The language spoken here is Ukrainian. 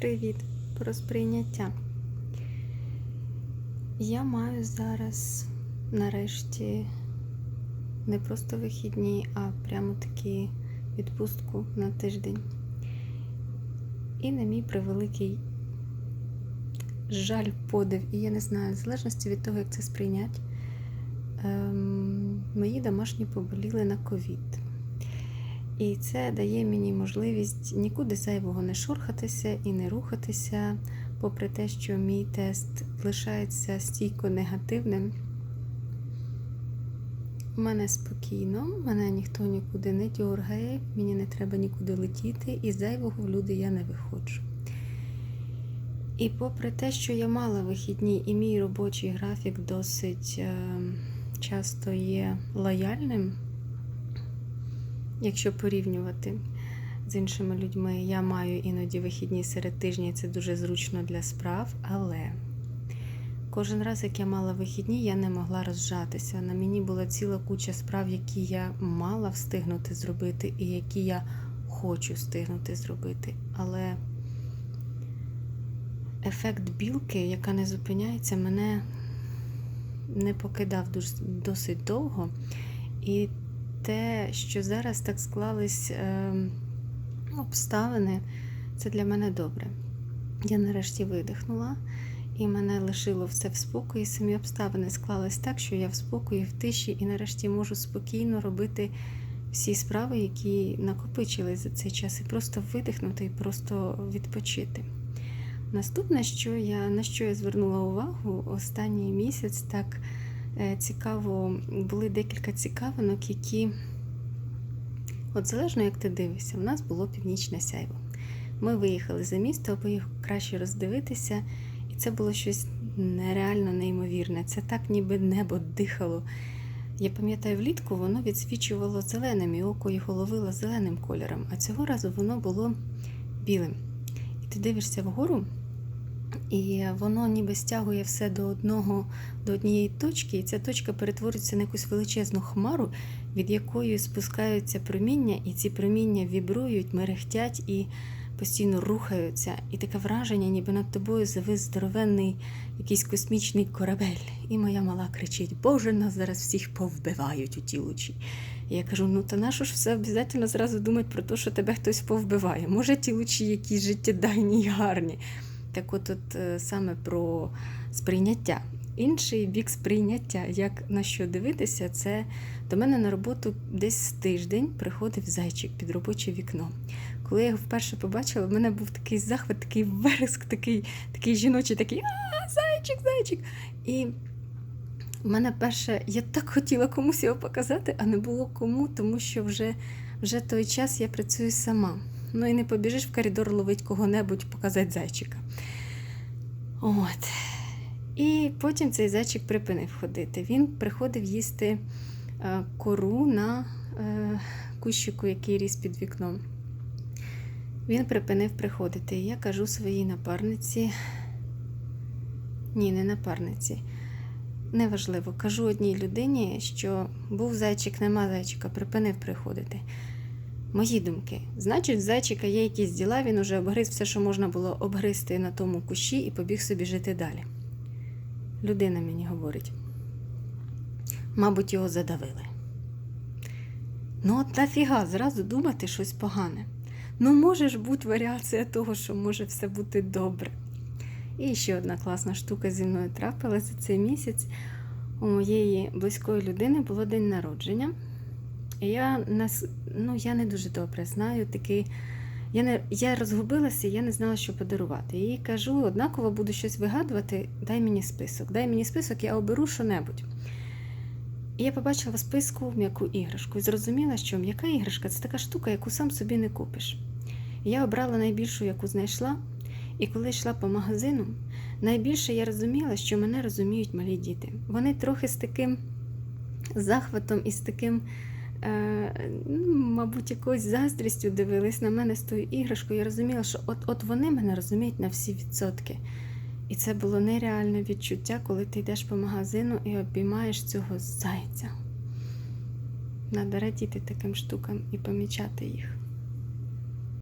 Привіт про сприйняття. Я маю зараз нарешті не просто вихідні, а прямо таки відпустку на тиждень. І на мій превеликий жаль, подив, і я не знаю, в залежності від того, як це сприйнять, ем, мої домашні поболіли на ковід. І це дає мені можливість нікуди зайвого не шорхатися і не рухатися, попри те, що мій тест лишається стійко негативним. У мене спокійно, мене ніхто нікуди не дьоргає, мені не треба нікуди летіти, і зайвого в люди я не виходжу. І попри те, що я мала вихідні, і мій робочий графік досить е, часто є лояльним, якщо порівнювати з іншими людьми, я маю іноді вихідні серед тижня, і це дуже зручно для справ, але кожен раз, як я мала вихідні, я не могла розжатися. На мені була ціла куча справ, які я мала встигнути зробити, і які я хочу встигнути зробити. Але ефект білки, яка не зупиняється, мене не покидав досить довго. І те, що зараз так склались е, обставини, це для мене добре. Я нарешті видихнула, і мене лишило все в спокої. Самі обставини склались так, що я в спокої, в тиші, і нарешті можу спокійно робити всі справи, які накопичились за цей час, і просто видихнути, і просто відпочити. Наступне, що я, на що я звернула увагу останній місяць, так цікаво, були декілька цікавинок, які, от залежно як ти дивишся, в нас було північне сяйво. Ми виїхали за місто, аби їх краще роздивитися, і це було щось нереально неймовірне. Це так, ніби небо дихало. Я пам'ятаю, влітку воно відсвічувало зеленим, і око його ловило зеленим кольором, а цього разу воно було білим. І ти дивишся вгору, і воно ніби стягує все до одного, до однієї точки, і ця точка перетворюється на якусь величезну хмару, від якої спускаються проміння, і ці проміння вібрують, мерехтять і постійно рухаються. І таке враження, ніби над тобою завис здоровенний якийсь космічний корабель. І моя мала кричить: Боже, нас зараз всіх повбивають у ті лучі. І я кажу: ну та нащо ж все обов'язково зразу думати про те, що тебе хтось повбиває? Може, ті лучі якісь життєдайні й гарні. Так от, от е, саме про сприйняття. Інший бік сприйняття, як на що дивитися, це до мене на роботу десь тиждень приходив зайчик під робоче вікно. Коли я його вперше побачила, в мене був такий захват, такий вереск, такий, такий жіночий, такий а, зайчик, зайчик. І в мене перше, я так хотіла комусь його показати, а не було кому, тому що вже, вже той час я працюю сама. Ну і не побіжиш в коридор ловить кого-небудь, показати зайчика. От. І потім цей зайчик припинив ходити. Він приходив їсти е, кору на е, кущику, який ріс під вікном. Він припинив приходити. І я кажу своїй напарниці. Ні, не напарниці. Неважливо, кажу одній людині, що був зайчик, нема зайчика, припинив приходити. Мої думки. Значить, в зайчика є якісь діла, він уже обгриз все, що можна було обгризти на тому кущі, і побіг собі жити далі. Людина мені говорить. Мабуть, його задавили. Ну, от нафіга зразу думати щось погане. Ну, може ж бути варіація того, що може все бути добре. І ще одна класна штука зі мною трапилася цей місяць. У моєї близької людини було день народження. Я ну, я не дуже добре знаю такий. Я не я розгубилася, я не знала, що подарувати. І їй кажу, однаково буду щось вигадувати, дай мені список. Дай мені список, я оберу що-небудь. І я побачила в списку м'яку іграшку і зрозуміла, що м'яка іграшка це така штука, яку сам собі не купиш. І я обрала найбільшу, яку знайшла, і коли йшла по магазину, найбільше я розуміла, що мене розуміють малі діти. Вони трохи з таким захватом і з таким. Е, ну, мабуть, якоюсь заздрістю дивились на мене з тою іграшкою. Я розуміла, що от от вони мене розуміють на всі відсотки. І це було нереальне відчуття, коли ти йдеш по магазину і обіймаєш цього зайця. Надо радіти таким штукам і помічати їх.